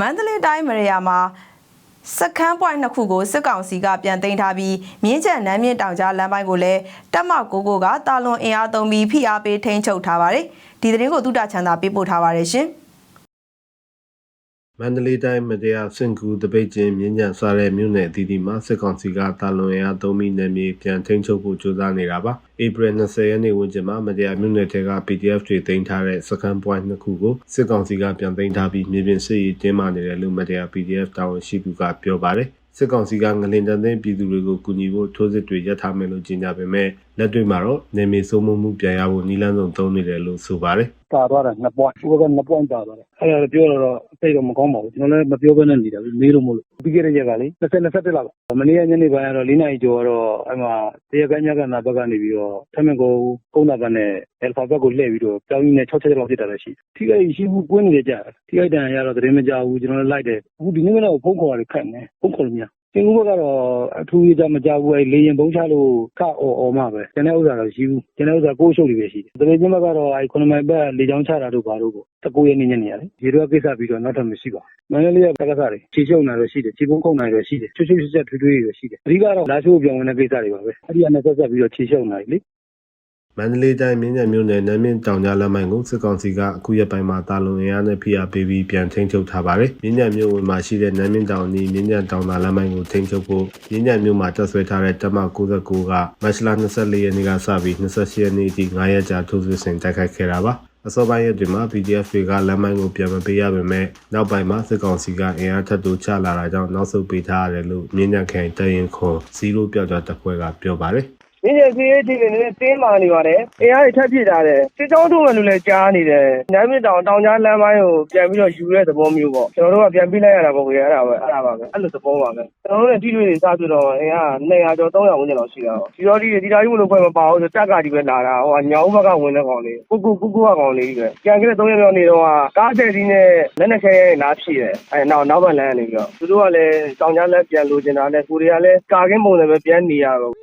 မန္တလေးတိုင်းမရယာမှာစခန်းပွိုင်းနှစ်ခုကိုစစ်ကောင်စီကပြန်သိမ်းထားပြီးမြင်းကျန်နမ်းမြင့်တောင်ကြားလမ်းပိုင်းကိုလည်းတပ်မကိုကိုကတာလွန်အင်အားသုံးပြီးဖိအားပေးထိန်းချုပ်ထားပါတယ်။ဒီသတင်းကိုတုတချန်သာပေးပို့ထားပါတယ်ရှင်။ မန္တလေးတိုင်းမတရားစင်ကူတပိတ်ချင်းမြင်းညံစားတဲ့မြို့နယ်အသီးသီးမှာစစ်ကောင်စီကတာလွန်ရသုံးပြီးနယ်မြေပြန်ထိန်းချုပ်ဖို့ကြိုးစားနေတာပါ။ဧပြီ20ရက်နေ့ဝန်းကျင်မှာမတရားမြို့နယ်ထဲက PDF တွေတင်ထားတဲ့စကန်ပွိုင်းနှစ်ခုကိုစစ်ကောင်စီကပြန်သိမ်းထားပြီးမြေပြင်စစ်ရေးတင်းမာနေတယ်လို့မတရား PDF တာဝန်ရှိသူကပြောပါတယ်။စစ်ကောင်စီကငလင်တန်တဲ့ပြည်သူတွေကိုကူညီဖို့ထိုးစစ်တွေရပ်ထားမယ်လို့ကြေညာပေမဲ့လက်တွေ့မှာတော့နေမီစိုးမိုးမှုပြန်ရဖို့နီလန်းစုံသုံးနေတယ်လို့ဆိုပါတယ်။တာသွားတာနှစ်ပွိုင်းဟိုဘက်ကနှစ်ပွိုင်းတာသွားတယ်အဲ့ဒါပြောတော့တိတ်တော့မကောင်းပါဘူးကျွန်တော်လည်းမပြောဘဲနဲ့နေတာမေးလို့မလို့ပြီးခဲ့တဲ့ရက်ကလေ20 21လောက်ကမနေ့ကညနေပိုင်းကတော့၄နာရီကျော်တော့အဲ့မှာတရားကညကနာဘက်ကနေပြီးတော့ထမင်ကိုကုန်းတာဘက်နဲ့အယ်ဖာဘက်ကိုလှည့်ပြီးတော့ကြောင်းကြီးနဲ့6ချက်လောက်ဖြစ်တာလည်းရှိထိခိုက်ရှိဘူးကွင်းနေကြထိခိုက်တန်ရတော့သတင်းမကြဘူးကျွန်တော်လည်းလိုက်တယ်အခုဒီနေ့ကတော့ဖုန်းခေါ်ရတယ်ခက်နေဖုန်းခေါ်လို့မရ ကျင်းဦးဘက်ကတော့အထူးကြီးကြမကြဘူးအဲလေရင်ဘုံချလို့ခအော်အော်မှပဲကျန်တဲ့ဥစ္စာတော့ရှိဘူးကျန်တဲ့ဥစ္စာကိုရှုပ်တွေပဲရှိတယ်တပည့်ချင်းဘက်ကတော့အဲ9မိုင်ဘက်လေချောင်းချတာတို့ဘာတို့ပေါ့19ရက်နေ့ညနေရတယ်ရေတော့ကိစ္စပြီးတော့နောက်ထပ်မရှိပါဘူးမန္တလေးကတက္ကသတွေခြေရှုပ်နေတော့ရှိတယ်ခြေပုံးခုန်နေတော့ရှိတယ်ချွတ်ချွတ်ချက်ထွေးထွေးတွေရှိတယ်အဓိကတော့လာရှိုးပြောင်းဝင်တဲ့ကိစ္စတွေပါပဲအဲ့ဒီကနေဆက်ဆက်ပြီးတော့ခြေရှုပ်နေတယ်လေ မန္တလေးတိုင်းမြင်းညံမြို့နယ်နမ်းမြင့်တောင်ကြားလမ်းပိုင်းကိုစစ်ကောင်စီကအခုရက်ပိုင်းမှာတာလွန်အင်အားနဲ့ဖိအားပေးပြီးပြန်ထိန်းချုပ်ထားပါတယ်။မြင်းညံမြို့ဝင်မှာရှိတဲ့နမ်းမြင့်တောင်နီးမြင်းညံတောင်သာလမ်းပိုင်းကိုထိန်းချုပ်ဖို့မြင်းညံမြို့မှာတပ်ဆွဲထားတဲ့တပ်မ69ကမတ်လ24ရက်နေ့ကစပြီး28ရက်နေ့အထိ9ရက်ကြာထိုးစစ်ဆင်တိုက်ခိုက်ခဲ့တာပါ။အစောပိုင်းရက်တွေမှာ PDF တွေကလမ်းမိုင်းကိုပြန်မပေးရပေမဲ့နောက်ပိုင်းမှာစစ်ကောင်စီကအင်အားထပ်တိုးချလာတာကြောင့်နောက်ဆုတ်ပေးထားရတယ်လို့မြင်းညံခိုင်တရင်ခွန်0ပြောက်ကြားတပ်ဖွဲ့ကပြောပါတယ်။ မြင်းကျစီရေးဒီနေတင်းမာနေပါတယ်။အင်အားတွေထပ်ပြစ်ထားတယ်။စစ်ကြောင်းထုတ်မယ်လို့လည်းကြားနေတယ်။ညမြင့်တောင်တောင်ကြားလမ်းပိုင်းကိုပြန်ပြီးတော့ယူတဲ့သဘောမျိုးပေါ့။ကျွန်တော်တို့ကပြန်ပြီးလိုက်ရတာပေါ့ကွယ်အဲ့ဒါပဲအဲ့ဒါပါပဲအဲ့လိုသဘောပါပဲ။ကျွန်တော်တို့လည်းဒီတွေတွေစပြတော့အင်အား200ကျော်300ဝန်းကျင်လောက်ရှိတာပေါ့။ဒီတော့ဒီဒီတိုင်းမလို့ဖွဲ့မပါဘူးဆိုတက်ကဒီပဲလာတာဟိုညောင်ဘက်ကဝင်တဲ့ကောင်လေးကုကုကုကုကကောင်လေးကြီးပဲ။ကြံခဲ့တဲ့3ရက်မြောက်နေတော့ကားဆယ်စီးနဲ့လက်နဲ့ခဲနားဖြည့်တယ်။အဲ့နောက်နောက်ဘက်လမ်းနေပြီးတော့သူတို့ကလည်းတောင်ကြားလမ်းပြန်လိုချင်တာနဲ့ကိုတွေကလည်းကာကင်းပုံစံပဲပြန်နေရတော့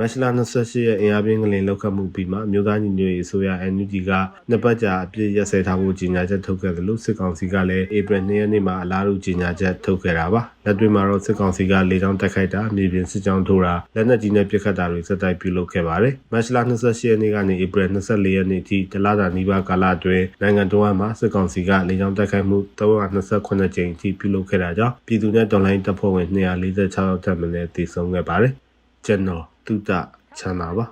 မတ်လ28ရက်အင်အားပြင်းကလေးလောက်ခတ်မှုပြီးမှမြို့သားညီညွတ်ရေးအစိုးရ NUG ကနှစ်ပတ်ကြာအပြည့်ရက်စဲထားဖို့ကြီးညာချက်ထုတ်ခဲ့တယ်လို့စစ်ကောင်စီကလည်းဧပြီ2ရက်နေ့မှာအလားတူကြီးညာချက်ထုတ်ခဲ့တာပါလက်တွေ့မှာတော့စစ်ကောင်စီကလေကြောင်းတိုက်ခိုက်တာမြေပြင်စစ်ကြောင်းထိုးတာလက်နက်ကြီးနဲ့ပစ်ခတ်တာတွေစက်တိုက်ပြုလုပ်ခဲ့ပါတယ်မတ်လ28ရက်နေ့ကနေဧပြီ24ရက်နေ့ထိတလတာနီးပါးကာလအတွင်းနိုင်ငံတော်မှာစစ်ကောင်စီကလေကြောင်းတိုက်ခိုက်မှု328ကြိမ်ထိပြုလုပ်ခဲ့တာကြောင့်ပြည်သူ့နဲ့တော်လှန်ရေးတပ်ဖွဲ့ဝင်246ယောက်ထပ်မံတည်ဆုံခဲ့ပါတယ် ကျွန်တော်တုဒ္ဒချမ်းသာပါ